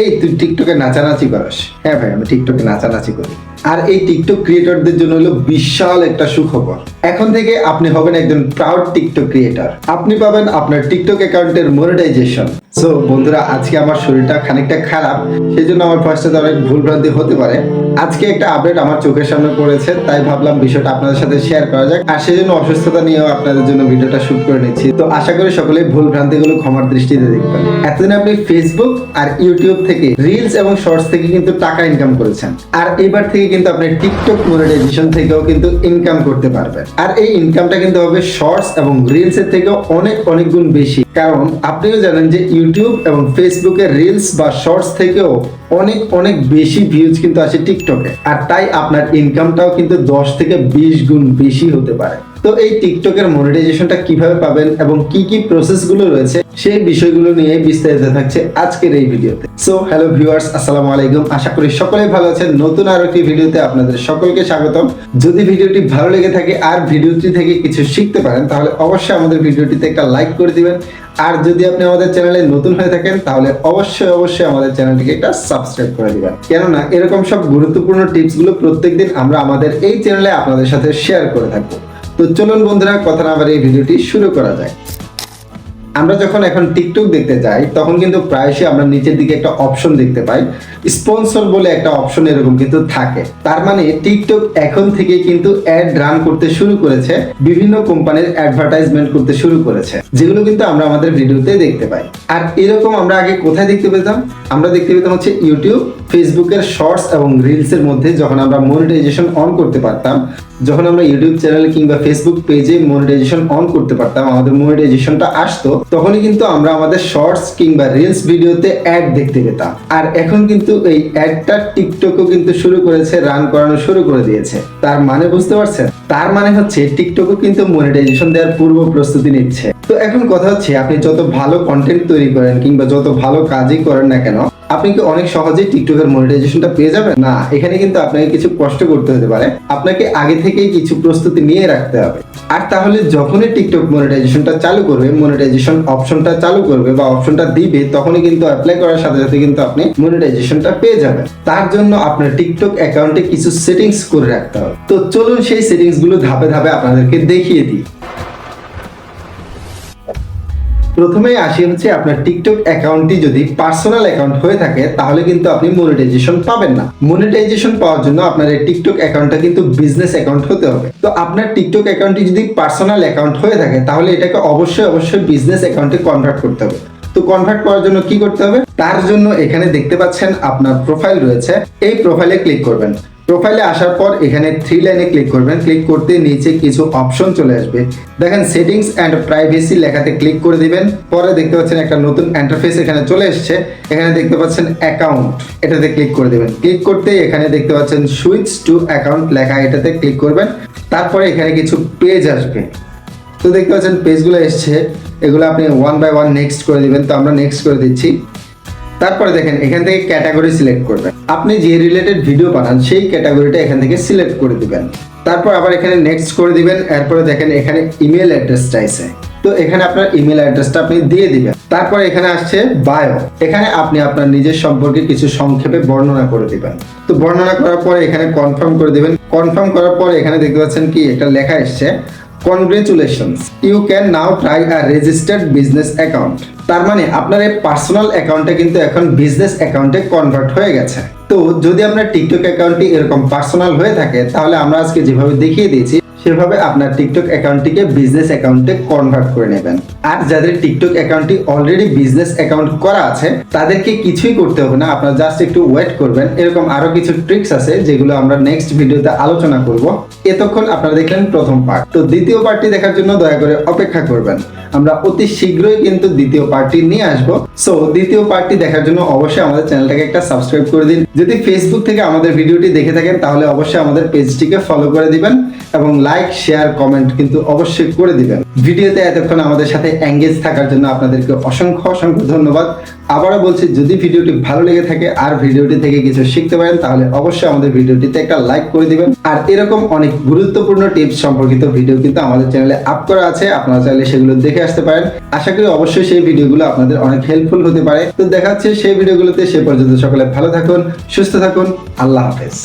এই তুই টিকটকে নাচানাচি করাস। হ্যাঁ ভাই আমি টিকটকে নাচানাচি করি। আর এই টিকটক ক্রিয়েটরদের জন্য হলো বিশাল একটা সুখবর। এখন থেকে আপনি হবেন একজন প্রাউড টিকটক ক্রিয়েটর আপনি পাবেন আপনার টিকটক অ্যাকাউন্টের মনিটাইজেশন সো বন্ধুরা, আজকে আমার শরীরটা খানিকটা খারাপ সেই জন্য আমার ফার্স্টে অনেক ভুলভ্রান্তি হতে পারে। আজকে একটা আপডেট আমার চোখের সামনে পড়েছে, তাই ভাবলাম বিষয়টা আপনাদের সাথে শেয়ার করা যাক। আর সেই জন্য অসুস্থতা নিয়েও আপনাদের জন্য ভিডিওটা শুট করে নিচ্ছি। তো আশা করি সকলে ভুল ভ্রান্তিগুলো ক্ষমার দৃষ্টিতে দেখবেন। এতদিন আপনি ফেসবুক আর ইউটিউব থেকে রিলস এবং শর্টস থেকে কিন্তু টাকা ইনকাম করেছেন। আর এবার থেকে কিন্তু আপনি টিকটক মনিটাইজেশন থেকেও কিন্তু ইনকাম করতে পারবেন। আর এই ইনকামটা কিন্তু হবে শর্টস এবং রিলস এর থেকেও অনেক অনেক গুণ বেশি। কারণ আপনিও জানেন যে ইউটিউব এবং ফেসবুকের রিলস বা শর্টস থেকেও অনেক অনেক বেশি ভিউজ কিন্তু আসে টিকটকে আর তাই আপনার ইনকামটাও কিন্তু দশ থেকে বিশ গুণ বেশি হতে পারে। তো এই টিকটকের মনিটাইজেশনটা কীভাবে পাবেন এবং কি কি প্রসেসগুলো রয়েছে, সেই বিষয়গুলো নিয়ে বিস্তারিত থাকছে আজকের এই ভিডিওতে। সো হ্যালো ভিউয়ার্স আসসালামু আলাইকুম। আশা করি সকলেই ভালো আছেন। নতুন আর একটি ভিডিওতে আপনাদের সকলকে স্বাগতম। যদি ভিডিওটি ভালো লেগে থাকে আর ভিডিওটি থেকে কিছু শিখতে পারেন, তাহলে অবশ্যই আমাদের ভিডিওটিতে একটা লাইক করে দিবেন। আর যদি আপনি আমাদের চ্যানেলে নতুন হয়ে থাকেন, তাহলে অবশ্যই অবশ্যই আমাদের চ্যানেলটিকে একটা সাবস্ক্রাইব করে দিবেন। কেননা এরকম সব গুরুত্বপূর্ণ টিপসগুলো প্রত্যেকদিন আমরা আমাদের এই চ্যানেলে আপনাদের সাথে শেয়ার করে থাকব। তো চলুন বন্ধুরা, কথা না আবার এই ভিডিওটি শুরু করা যায় আমরা যখন এখন টিকটক দেখতে যাই, তখন কিন্তু প্রায়শই আমরা নিচের দিকে একটা অপশন দেখতে পাই। স্পন্সর বলে একটা অপশন এরকম কিন্তু থাকে। তার মানে টিকটক এখন থেকে কিন্তু অ্যাড রান করতে শুরু করেছে, বিভিন্ন কোম্পানির অ্যাডভার্টাইজমেন্ট করতে শুরু করেছে, যেগুলো কিন্তু আমরা আমাদের ভিডিওতে দেখতে পাই। আর এরকম আমরা আগে কোথায় দেখতে পেতাম? আমরা দেখতে পেতাম হচ্ছে ইউটিউব ফেসবুকের শর্টস এবং রিলস এর মধ্যে যখন আমরা মনিটাইজেশন অন করতে পারতাম, যখন আমরা ইউটিউব চ্যানেল কিংবা ফেসবুক পেজে মনিটাইজেশন অন করতে পারতাম, আমাদের মনিটাইজেশনটা আসতো, তখনই কিন্তু আমরা আমাদের শর্টস কিংবা রিলস ভিডিওতে অ্যাড দেখতে পেতাম। আর এখন কিন্তু এই অ্যাডটা টিকটকও কিন্তু শুরু করেছে রান করানো শুরু করে দিয়েছে। তার মানে বুঝতে পারছেন? তার মানে হচ্ছে টিকটকও কিন্তু মনিটাইজেশন দেওয়ার পূর্ব প্রস্তুতি নিচ্ছে। তো এখন কথা হচ্ছে, আপনি যত ভালো কন্টেন্ট তৈরি করেন কিংবা যত ভালো কাজই করেন না কেন আপনি কি অনেক সহজেই টিকটকের মনিটাইজেশনটা পেয়ে যাবেন? না, এখানে কিন্তু আপনাকে কিছু কষ্ট করতে হতে পারে। আপনাকে আগে থেকেই কিছু প্রস্তুতি নিয়ে রাখতে হবে। আর তাহলে যখনই টিকটক মনিটাইজেশনটা চালু করবে মনিটাইজেশন অপশনটা চালু করবে বা অপশনটা দিবে, তখনই কিন্তু অ্যাপ্লাই করার সাথে সাথে কিন্তু আপনি মনিটাইজেশনটা পেয়ে যাবেন। তার জন্য আপনার টিকটক অ্যাকাউন্টে কিছু সেটিংস করে রাখতে হবে। তো চলুন সেই সেটিংসগুলো ধাপে ধাপে আপনাদেরকে দেখিয়ে দিই। প্রথমেই আসি হচ্ছে আপনার টিকটক অ্যাকাউন্টটি যদি পার্সোনাল অ্যাকাউন্ট হয়ে থাকে, তাহলে কিন্তু আপনি মনিটাইজেশন পাবেন না। মনিটাইজেশন পাওয়ার জন্য আপনার এই টিকটক অ্যাকাউন্টটা কিন্তু বিজনেস অ্যাকাউন্ট হতে হবে। তো আপনার টিকটক অ্যাকাউন্টটি যদি পার্সোনাল অ্যাকাউন্ট হয়ে থাকে, তাহলে এটাকে অবশ্যই অবশ্যই বিজনেস অ্যাকাউন্টে কনভার্ট করতে হবে। তো কনভার্ট করার জন্য কি করতে হবে? তার জন্য এখানে দেখতে পাচ্ছেন আপনার প্রোফাইল রয়েছে। এই প্রোফাইলে ক্লিক করবেন। প্রোফাইলে আসার পর এখানে থ্রি লাইনে ক্লিক করবেন। ক্লিক করতে নিচে কিছু অপশন চলে আসবে। দেখেন সেটিংস অ্যান্ড প্রাইভেসি লেখাতে ক্লিক করে দিবেন। পরে দেখতে পাচ্ছেন একটা নতুন ইন্টারফেস এখানে চলে এসেছে। এখানে দেখতে পাচ্ছেন অ্যাকাউন্ট এটাতে ক্লিক করে দিবেন। ক্লিক করতে এখানে দেখতে পাচ্ছেন সুইচ টু অ্যাকাউন্ট লেখা এটাতে ক্লিক করবেন। তারপরে এখানে কিছু পেজ আসবে। তো দেখতে পাচ্ছেন পেজগুলো এসছে। এগুলো আপনি ওয়ান বাই ওয়ান নেক্সট করে দিবেন। তো আমরা নেক্সট করে দিচ্ছি। তারপরে দেখেন, এখান থেকে ক্যাটাগরি সিলেক্ট করবেন। আপনি যে রিলেটেড ভিডিও বানান, সেই ক্যাটাগরিটা এখান থেকে সিলেক্ট করে দিবেন। তারপর আবার এখানে নেক্সট করে দিবেন, এরপরে দেখেন এখানে ইমেল অ্যাড্রেস চাইছে তো এখানে আপনার ইমেল অ্যাড্রেসটা আপনি দিয়ে দিবেন। তারপর এখানে আসছে বায়ো এখানে আপনি আপনার নিজের সম্পর্কে কিছু সংক্ষেপে বর্ণনা করে দিবেন। তো বর্ণনা করার পরে এখানে কনফার্ম করে দিবেন। কনফার্ম করার পরে এখানে দেখতে পাচ্ছেন কি, একটা লেখা এসছে। Congratulations you can now try a registered business account তার মানে আপনার এই পার্সোনাল অ্যাকাউন্টটা কিন্তু এখন বিজনেস অ্যাকাউন্টে কনভার্ট হয়ে গেছে। তো যদি আপনার টিকটক অ্যাকাউন্টটি এরকম পার্সোনাল হয়ে থাকে, তাহলে আমরা আজকে যেভাবে দেখিয়ে দিয়েছি সেভাবে আপনার টিকটক অ্যাকাউন্টটিকে বিজনেস অ্যাকাউন্টে কনভার্ট করে নেবেন। আর যাদের টিকটক অ্যাকাউন্টটি অলরেডি বিজনেস অ্যাকাউন্ট করা আছে, তাদেরকে কিছুই করতে হবে না, আপনারা জাস্ট একটু ওয়েট করবেন। এরকম আরও কিছু ট্রিক্স আছে যেগুলো আমরা নেক্সট ভিডিওতে আলোচনা করব। এতক্ষণ আপনারা দেখলেন প্রথম পার্ট তো দ্বিতীয় পার্টটি দেখার জন্য দয়া করে অপেক্ষা করবেন। আমরা অতি শীঘ্রই কিন্তু দ্বিতীয় পার্টটি নিয়ে আসব। সো দ্বিতীয় পার্টটি দেখার জন্য অবশ্যই আমাদের চ্যানেলটাকে একটা সাবস্ক্রাইব করে দিন। যদি ফেসবুক থেকে আমাদের ভিডিওটি দেখে থাকেন, তাহলে অবশ্যই আমাদের পেজটিকে ফলো করে দিবেন এবং লাইক লাইক শেয়ার কমেন্ট কিন্তু অবশ্যই করে দিবেন। ভিডিওতে এতক্ষণ আমাদের সাথে এঙ্গেজ থাকার জন্য আপনাদেরকে অসংখ্য অসংখ্য ধন্যবাদ। আবারও বলছি, যদি ভিডিওটি ভালো লেগে থাকে আর ভিডিওটি থেকে কিছু শিখতে পারেন, তাহলে অবশ্যই আমাদের ভিডিওটিতে একটা লাইক করে দিবেন। আর এরকম অনেক গুরুত্বপূর্ণ টিপস সম্পর্কিত ভিডিও কিন্তু আমাদের চ্যানেলে আপ করা আছে, আপনারা চাইলে সেগুলো দেখে আসতে পারেন। আশা করি অবশ্যই সেই ভিডিওগুলো আপনাদের অনেক হেল্পফুল হতে পারে। তো দেখা সেই ভিডিওগুলোতে সে পর্যন্ত সকলে ভালো থাকুন, সুস্থ থাকুন, আল্লাহ হাফেজ।